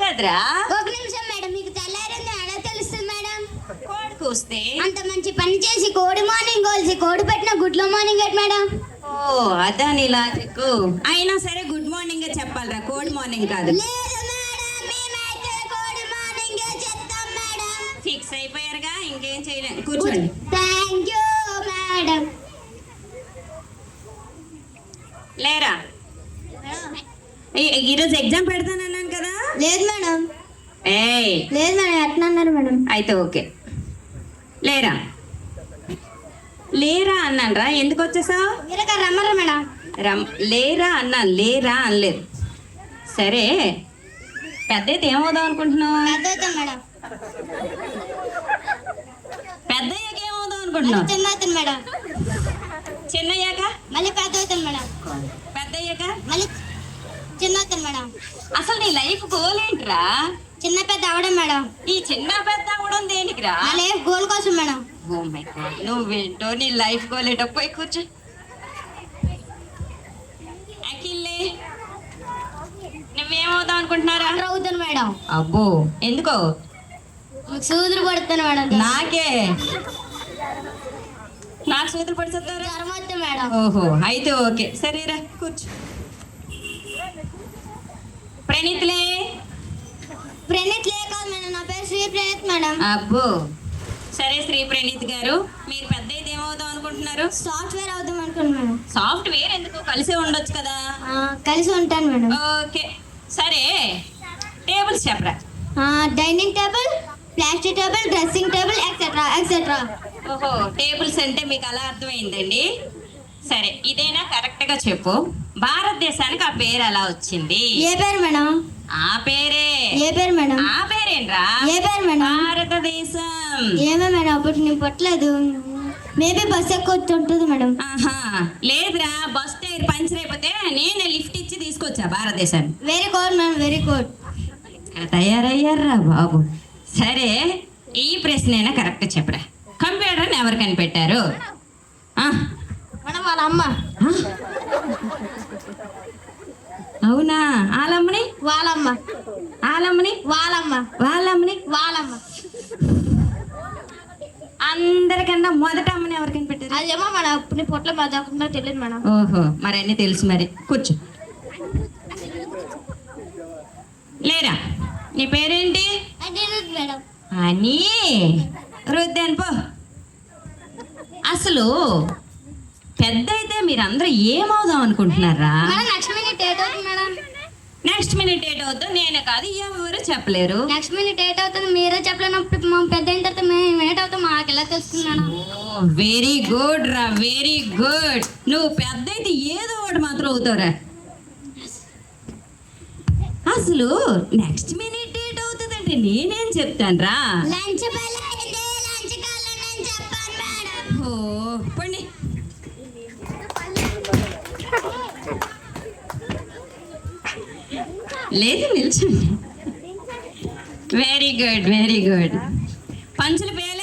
కదరా? ఒక నిమిషం మేడం మీకు తెల్లారింది ఎలా తెలుస్తుంది మేడం? కోడి కూస్తే అంత మంచి పని చేసి కోడి మార్నింగ్ కోల్సి కోడి పెట్టిన గుడ్లో మార్నింగ్ ఏంటి మేడం? ఓ అదా నీ లాజిక్ అయినా సరే గుడ్ మార్నింగ్ చెప్పాలరా కోడ్ మార్నింగ్ కాదు. లేదు మేడం మేమైతే కోడి మార్నింగ్ చెప్తాం మేడం. ఫిక్స్ అయిపోయారుగా ఇంకేం చేయలేం. కూర్చోండి. Thank you madam. లేరా? ఈరోజు ఎగ్జామ్ పెడతానన్నాను కదా? లేదు మేడం. ఏయ్. లేదు మేడం ఎట్లా అన్నారు మేడం. అయితే ఓకే. లేరా? లేరా అన్నానరా ఎందుకు వచ్చేసావు? రమ్మరు మేడం. రమ్ లేరా అన్నాను లేరా అనలేదు. సరే పెద్ద అయితే ఏమవుదాం అనుకుంటున్నావు? పెద్ద అవుతాం మేడం. పెద్ద అయ్యాక ఏమవుదాం అనుకుంటున్నావు? చిన్న మేడం. చిన్న అయ్యాక మళ్ళీ పెద్ద అవుతాను మేడం. పెద్ద అయ్యాక మళ్ళీ చిన్న అవుతాను మేడం. అసలు నీ లైఫ్ గోల్ ఏంట్రా? చిన్న పెద్ద అవడం మేడం. ఈ చిన్న పెద్ద అవడం దేనికిరా? నా లైఫ్ గోల్ కోసం మేడం. ఓ మై గాడ్ నువ్వేంటో నీ లైఫ్ గోల్ ఏంటో పోయి కూర్చో. అఖిల్లే నువ్వేమవుదాం అనుకుంటున్నారా? డాక్టర్ అవుతాను మేడం. అబ్బో ఎందుకో? సూదులు పడుతాను మేడం నాకే? నాకు చేతులు పడిచేస్తారా జ్వరం మేడం. ఓహో అయితే ఓకే. సరేరా కూర్చో. ప్రణీత్లే? ప్రణీత్ లే కాదు మేడం నా పేరు శ్రీ ప్రణీత్ మేడం. అబ్బో. సరే శ్రీ ప్రణీత్ గారు మీరు పెద్ద అయితే ఏమవుదాం అనుకుంటున్నారు? సాఫ్ట్వేర్ అవుదాం అనుకున్నాను మేడం. సాఫ్ట్వేర్ ఎందుకు? కలిసే ఉండొచ్చు కదా. కలిసి ఉంటాను మేడం. ఓకే. సరే. టేబుల్స్ చెప్పరా? Dining table plastic table dressing table etcetera etcetera ఓహో టేబుల్స్ అంటే మీకు అలా అర్థమైందండి. సరే ఇదేనా కరెక్ట్గా చెప్పు. భారతదేశానికి ఆ పేరు ఎలా వచ్చింది? ఏ పేరు మేడం? ఆ పేరే. ఏ పేరు మేడం? ఆ పేరేంట్రా? ఏ పేరు మేడం? భారతదేశం. ఏమే మేడం అప్పుడు నేను పట్టలేదు. మేబీ బస్ ఎక్కువ ఉంటుంది మేడం. ఆహా లేదురా బస్ టైర్ పంచర్ అయిపోతే నేనే లిఫ్ట్ ఇచ్చి తీసుకొచ్చా భారతదేశాన్ని. Very good madam very good. తయారయ్యారా బాబు? సరే ఈ ప్రశ్న కరెక్ట్ చెప్పరా. కంప్యూటర్ని ఎవరు కనిపెట్టారు? మేడం వాళ్ళ అమ్మ? అవునా? ఆలమ్మని? వాళ్ళమ్మ. ఆలమ్మని? వాళ్ళమ్మ. వాళ్ళమ్మని? వాళ్ళమ్మ. అందరికన్నా మొదట అమ్మని ఎవరు కనిపెట్టారు? అదేమో మేడం అప్పుడు నీ పొట్ల మదకుండా తెలియదు మేడం. ఓహో మరి అన్నీ తెలుసు మరి. కూర్చో. లేరా? నీ పేరేంటి? మేడం. అని. రుద్దాను పో. అసలు పెద్ద అయితే మీరందరూ ఏమవుదాం అనుకుంటున్నారా? నెక్స్ట్ మినిట్ ఏట్ అవుతుంది మేడం. నెక్స్ట్ మినిట్ ఏట్ అవుతుందో. నేను కాదు ఎవరు చెప్పలేరు. నెక్స్ట్ మినిట్ ఏట్ అవుతుంది. మీరే చెప్పలేనప్పుడు మా పెద్ద అయిన తర్వాత మేము ఏట్ అవుతాం? మాకు ఎలా తెలుస్తుంది మేడం? వెరీ గుడ్ రా వెరీ గుడ్ నువ్వు పెద్ద అయితే ఏదో ఒకటి మాత్రం అవుతావురా. అసలు నెక్స్ట్ మినిట్ డేట్ అవుతుందంటే నేనేం చెప్తాను రా లంచ్ ఓ పండి. లేదు నిల్చండి. వెరీ గుడ్ వెరీ గుడ్ పంచుల పేరు